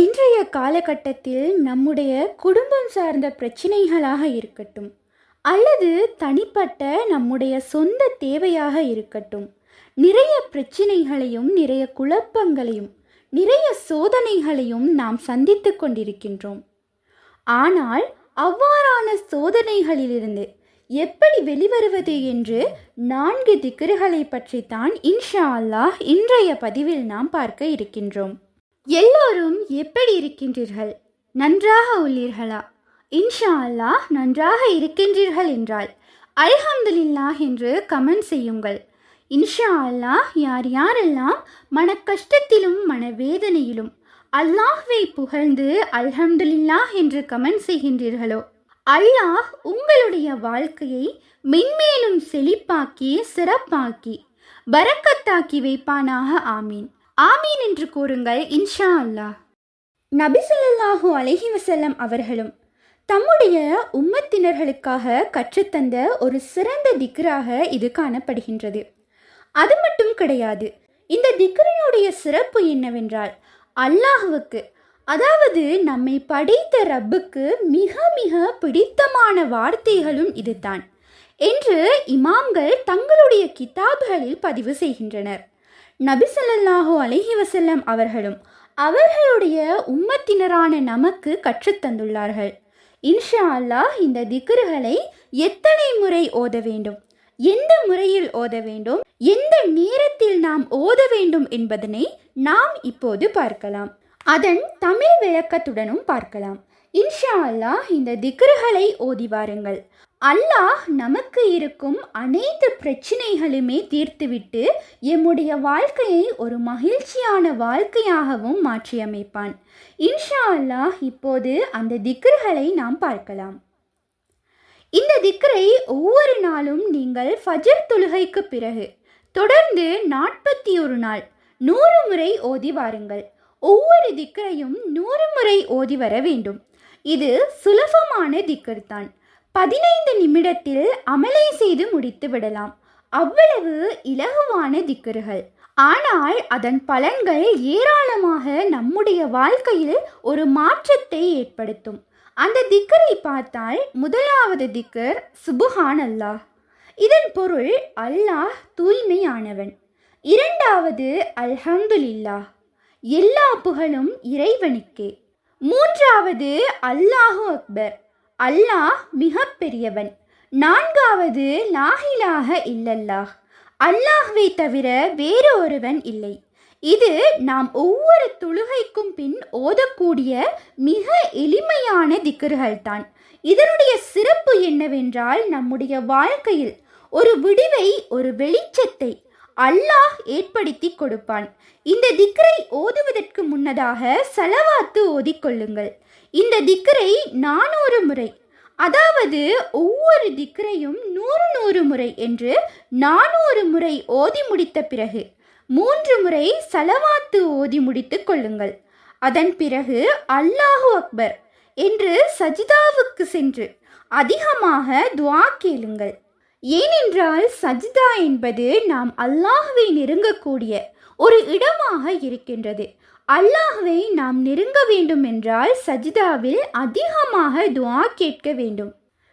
இன்றைய காலகட்டத்தில் நம்முடைய குடும்பம் சார்ந்த பிரச்சனைகளாக இருக்கட்டும் அல்லது தனிப்பட்ட நம்முடைய சொந்த தேவையாக இருக்கட்டும் நிறைய பிரச்சனைகளையும் நிறைய குழப்பங்களையும் நிறைய சோதனைகளையும் நாம் சந்தித்து கொண்டிருக்கின்றோம். ஆனால் அவ்வாறான சோதனைகளிலிருந்து எப்படி வெளிவருவது என்று நான்கு திக்ருகளை பற்றித்தான் இன்ஷா அல்லாஹ் இன்றைய பதிவில் நாம் பார்க்க இருக்கின்றோம். எல்லோரும் எப்படி இருக்கின்றீர்கள்? நன்றாக உள்ளீர்களா? இன்ஷா அல்லாஹ் நன்றாக இருக்கின்றீர்கள் என்றால் அல்ஹம்துலில்லாஹ் என்று கமெண்ட் செய்யுங்கள். இன்ஷா அல்லாஹ் யார் யாரெல்லாம் மன கஷ்டத்திலும் மனவேதனையிலும் அல்லாஹ்வை புகழ்ந்து அல்ஹம்துலில்லாஹ் என்று கமெண்ட் செய்கின்றீர்களோ அல்லாஹ் உங்களுடைய வாழ்க்கையை மென்மேலும் செழிப்பாக்கி சிறப்பாக்கி பரக்கத்தாக்கி வைப்பானாக ஆமீன். ஆமீன் என்று கூறுங்கள் இன்ஷா அல்லாஹ். நபிசல்லாஹூ அலஹி வசல்லம் அவர்களும் தம்முடைய உம்மத்தினர்களுக்காக கற்றுத்தந்த ஒரு சிறந்த திக்ராக இது காணப்படுகின்றது. அது மட்டும் கிடையாது இந்த திக்ரினுடைய சிறப்பு என்னவென்றால் அல்லாஹுவுக்கு அதாவது நம்மை படைத்த ரப்புக்கு மிக மிக பிடித்தமான வார்த்தைகளும் இதுதான் என்று இமாம்கள் தங்களுடைய கிதாப்களில் பதிவு செய்கின்றனர். நபிசல்லாஹு அலஹி வசல்லம் அவர்களும் அவர்களுடைய உம்மத்தினரான நமக்கு கற்றுத்தந்துள்ளார்கள் இன்ஷா அல்லாஹ் இந்த திக்ருகளை எத்தனை முறை ஓத வேண்டும்? எந்த முறையில் ஓத வேண்டும்? எந்த நேரத்தில் நாம் ஓத வேண்டும் என்பதனை நாம் இப்போது பார்க்கலாம். அதன் தமிழ் விளக்கத்துடனும் பார்க்கலாம். இன்ஷா அல்லாஹ் இந்த திக்ருகளை ஓதி வாருங்கள். அல்லாஹ் நமக்கு இருக்கும் அனைத்து பிரச்சனைகளுமே தீர்த்துவிட்டு எம்முடைய வாழ்க்கையை ஒரு மகிழ்ச்சியான வாழ்க்கையாகவும் மாற்றியமைப்பான். இன்ஷா அல்லாஹ் இப்போது அந்த திக்ருகளை நாம் பார்க்கலாம். இந்த திக்ரை ஒவ்வொரு நாளும் நீங்கள் ஃபஜர் தொழுகைக்கு பிறகு தொடர்ந்து நாற்பத்தி ஒரு நாள் நூறு முறை ஓதி வாருங்கள். ஒவ்வொரு திக்கரையும் நூறு முறை ஓதி வர வேண்டும். இது சுலபமான திக்கர் தான் பதினைந்து நிமிடத்தில் அமலை செய்து முடித்து விடலாம். அவ்வளவு இலகுவான திக்கர்கள் ஆனால் அதன் பலன்கள் ஏராளமாக நம்முடைய வாழ்க்கையில் ஒரு மாற்றத்தை ஏற்படுத்தும். அந்த திக்கரை பார்த்தால் முதலாவது திக்கர் சுபுஹான் அல்லாஹ் இதன் பொருள் அல்லாஹ் தூய்மையானவன். இரண்டாவது அல்ஹம்துலில்லாஹ். எல்லா புகழும் இறைவனுக்கே. மூன்றாவது அல்லாஹு அக்பர். அல்லாஹ் மிக பெரியவன் நான்காவது லாஹிலாக இல்லல்லாஹ். அல்லாஹ்வை தவிர வேறு ஒருவன் இல்லை. இது நாம் ஒவ்வொரு தொழுகைக்கும் பின் ஓதக்கூடிய மிக எளிமையான திக்கர்கள்தான் இதனுடைய சிறப்பு என்னவென்றால் நம்முடைய வாழ்க்கையில் ஒரு விடிவை ஒரு வெளிச்சத்தை அல்லாஹ் ஏற்படுத்தி கொடுப்பான். இந்த திக்கரை ஓதுவதற்கு முன்னதாக செலவாத்து ஓதிக்கொள்ளுங்கள் இந்த திக்கரை நானூறு முறை அதாவது ஒவ்வொரு திக்கரையும் நூறு நூறு முறை என்று நானூறு முறை ஓதி முடித்த பிறகு மூன்று முறை சலவாத்து ஓதி முடித்து கொள்ளுங்கள். அதன் பிறகு அல்லாஹு அக்பர் என்று சஜிதாவுக்கு சென்று அதிகமாக துவா கேளுங்கள். ஏனென்றால் சஜிதா என்பது நாம் அல்லாஹுவை நெருங்கக்கூடிய ஒரு இடமாக இருக்கின்றது. அல்லாஹுவை நாம் நெருங்க வேண்டும் என்றால் சஜிதாவில் அதிகமாக துவா கேட்க வேண்டும்.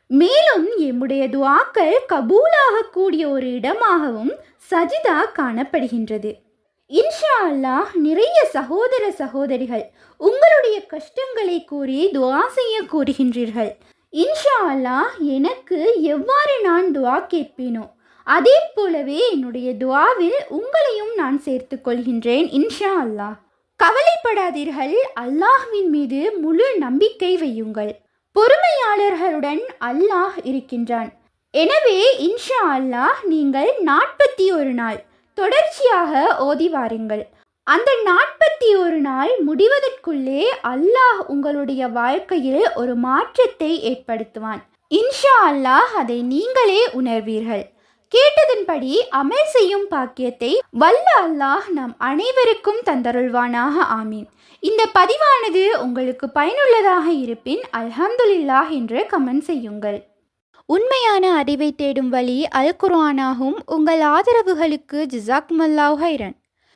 மேலும் எம்முடைய துவாக்கள் கபூலாகக்கூடிய ஒரு இடமாகவும் சஜிதா காணப்படுகின்றது. இன்ஷா அல்லாஹ் நிறைய சகோதர சகோதரிகள் உங்களுடைய கஷ்டங்களை கூறி துவா செய்ய கூறுகின்றீர்கள். இன்ஷா அல்லாஹ் எனக்கு எவ்வாறு நான் துவா கேட்பேனோ அதே போலவே என்னுடைய துவாவில் உங்களையும் நான் சேர்த்து கொள்கின்றேன் இன்ஷா அல்லாஹ் கவலைப்படாதீர்கள் அல்லாஹ்வின் மீது முழு நம்பிக்கை வையுங்கள். பொறுமையாளர்களுடன் அல்லாஹ் இருக்கின்றான். எனவே இன்ஷா அல்லாஹ் நீங்கள் நாற்பத்தி ஒரு நாள் தொடர்ச்சியாக ஓதி வாருங்கள். அந்த நாற்பத்தி ஒரு நாள் முடிவதற்குள்ளே அல்லாஹ் உங்களுடைய வாழ்க்கையில் ஒரு மாற்றத்தை ஏற்படுத்துவான். இன்ஷா அல்லாஹ் அதை நீங்களே உணர்வீர்கள். கேட்டதன்படி அமல் செய்யும் பாக்கியத்தை வல்ல அல்லாஹ் நம் அனைவருக்கும் தந்தருள்வானாக ஆமீன். இந்த பதிவானது உங்களுக்கு பயனுள்ளதாக இருப்பின் அல்ஹம்துலில்லாஹ் என்று கமெண்ட் செய்யுங்கள். உண்மையான அறிவை தேடும் வழி அல் குர்ஆனாகும். உங்கள் ஆதரவுகளுக்கு ஜிசாக் மல்லாஹ் ஹைரன்